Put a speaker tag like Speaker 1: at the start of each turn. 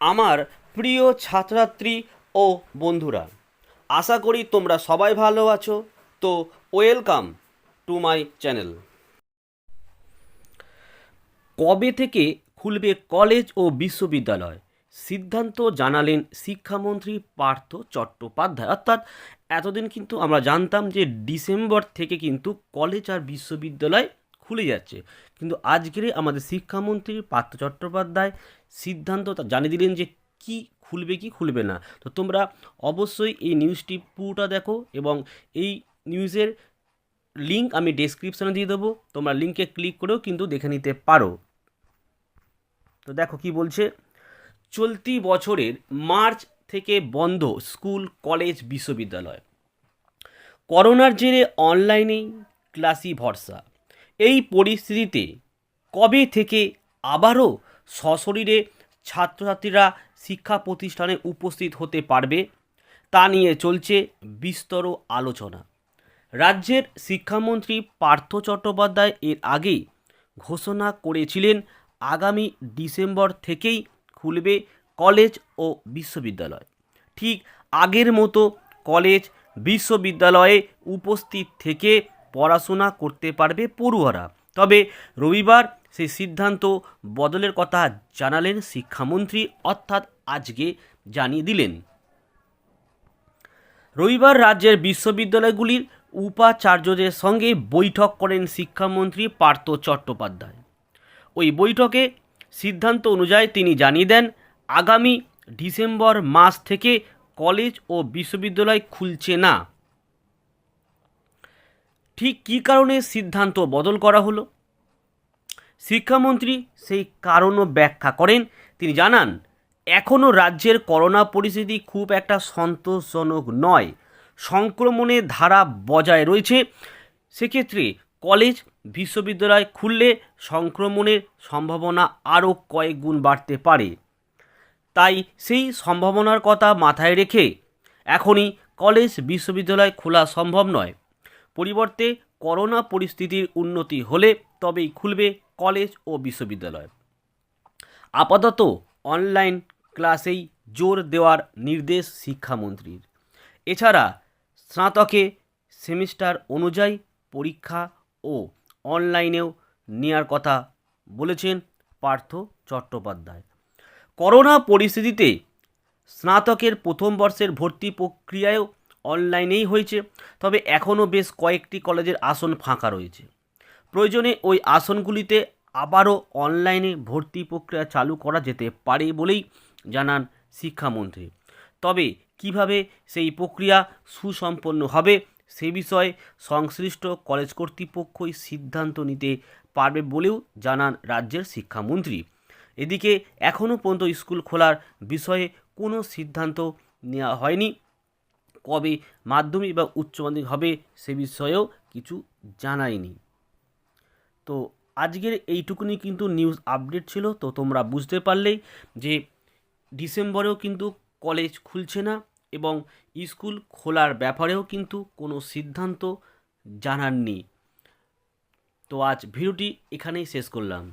Speaker 1: আমার প্রিয় ছাত্রছাত্রী ও বন্ধুরা, আশা করি তোমরা সবাই ভালো আছো। তো ওয়েলকাম টু মাই চ্যানেল। কবে থেকে খুলবে কলেজ ও বিশ্ববিদ্যালয়? সিদ্ধান্ত জানালেন শিক্ষামন্ত্রী পার্থ চট্টোপাধ্যায়। অর্থাৎ এতদিন কিন্তু আমরা জানতাম যে ডিসেম্বর থেকে কিন্তু কলেজ আর বিশ্ববিদ্যালয় খুলে যাচ্ছে। কিন্তু আজকেরই আমাদের শিক্ষামন্ত্রী পার্থ চট্টোপাধ্যায় সিদ্ধান্ত জানিয়ে দিলেন যে কি খুলবে কি খুলবে না। তো তোমরা অবশ্যই এই নিউজটি পুরোটা দেখো এবং এই নিউজের লিঙ্ক আমি ডেসক্রিপশনে দিয়ে দেবো। তোমরা লিঙ্কে ক্লিক করেও কিন্তু দেখে নিতে পারো। তো দেখো কি বলছে, চলতি বছরের মার্চ থেকে বন্ধ স্কুল, কলেজ, বিশ্ববিদ্যালয়। করোনার জেরে অনলাইনেই ক্লাসই ভরসা। এই পরিস্থিতিতে কবে থেকে আবারও সশরীরে ছাত্রছাত্রীরা শিক্ষা প্রতিষ্ঠানে উপস্থিত হতে পারবে, তা নিয়ে চলছে বিস্তর আলোচনা। রাজ্যের শিক্ষামন্ত্রী পার্থ চট্টোপাধ্যায় এর আগেই ঘোষণা করেছিলেন, আগামী ডিসেম্বর থেকেই খুলবে কলেজ ও বিশ্ববিদ্যালয়। ঠিক আগের মতো কলেজ, বিশ্ববিদ্যালয়ে উপস্থিত থেকে পড়াশোনা করতে পারবে পড়ুয়ারা। তবে রবিবার সেই সিদ্ধান্ত বদলের কথা জানালেন শিক্ষামন্ত্রী, অর্থাৎ আজকে জানিয়ে দিলেন। রবিবার রাজ্যের বিশ্ববিদ্যালয়গুলির উপাচার্যদের সঙ্গে বৈঠক করেন শিক্ষামন্ত্রী পার্থ চট্টোপাধ্যায়। ওই বৈঠকে সিদ্ধান্ত অনুযায়ী তিনি জানিয়ে দেন, আগামী ডিসেম্বর মাস থেকে কলেজ ও বিশ্ববিদ্যালয় খুলছে না। ঠিক কী কারণে সিদ্ধান্ত বদল করা হলো? শিক্ষামন্ত্রী সেই কারণও ব্যাখ্যা করেন। তিনি জানান, এখনও রাজ্যের করোনা পরিস্থিতি খুব একটা সন্তোষজনক নয়। সংক্রমণের ধারা বজায় রয়েছে। সেক্ষেত্রে কলেজ, বিশ্ববিদ্যালয় খুললে সংক্রমণের সম্ভাবনা আরও কয়েক গুণ বাড়তে পারে। তাই সেই সম্ভাবনার কথা মাথায় রেখে এখনই কলেজ, বিশ্ববিদ্যালয় খোলা সম্ভব নয়। পরিবর্তে করোনা পরিস্থিতির উন্নতি হলে তবেই খুলবে কলেজ ও বিশ্ববিদ্যালয়। আপাতত অনলাইন ক্লাসেই জোর দেওয়ার নির্দেশ শিক্ষামন্ত্রীর। এছাড়া স্নাতকে সেমিস্টার অনুযায়ী পরীক্ষা ও অনলাইনেও নেওয়ার কথা বলেছেন পার্থ চট্টোপাধ্যায়। করোনা পরিস্থিতিতে স্নাতকের প্রথম বর্ষের ভর্তি প্রক্রিয়ায়ও অনলাইনেই হয়েছে, তবে এখনও বেশ কয়েকটি কলেজের আসন ফাঁকা রয়েছে। প্রয়োজনে ওই আসনগুলিতে আবারও অনলাইনে ভর্তি প্রক্রিয়া চালু করা যেতে পারে বলেই জানান শিক্ষামন্ত্রী। তবে কীভাবে সেই প্রক্রিয়া সুসম্পন্ন হবে সে বিষয়ে সংশ্লিষ্ট কলেজ কর্তৃপক্ষই সিদ্ধান্ত নিতে পারবে বলেও জানান রাজ্যের শিক্ষামন্ত্রী। এদিকে এখনও পর্যন্ত স্কুল খোলার বিষয়ে কোনো সিদ্ধান্ত নেওয়া হয়নি। কবে মাধ্যমিক বা উচ্চ মাধ্যমিক হবে সে বিষয়েও কিছু জানায়নি। তো আজকের এইটুকুনি কিন্তু নিউজ আপডেট ছিল, তো তোমরা বুঝতে পারলেই যে ডিসেম্বরেও কিন্তু কলেজ খুলছে না এবং স্কুল খোলার ব্যাপারেও কিন্তু কোনো সিদ্ধান্ত জানাননি। তো আজ ভিডিওটি এখানেই শেষ করলাম।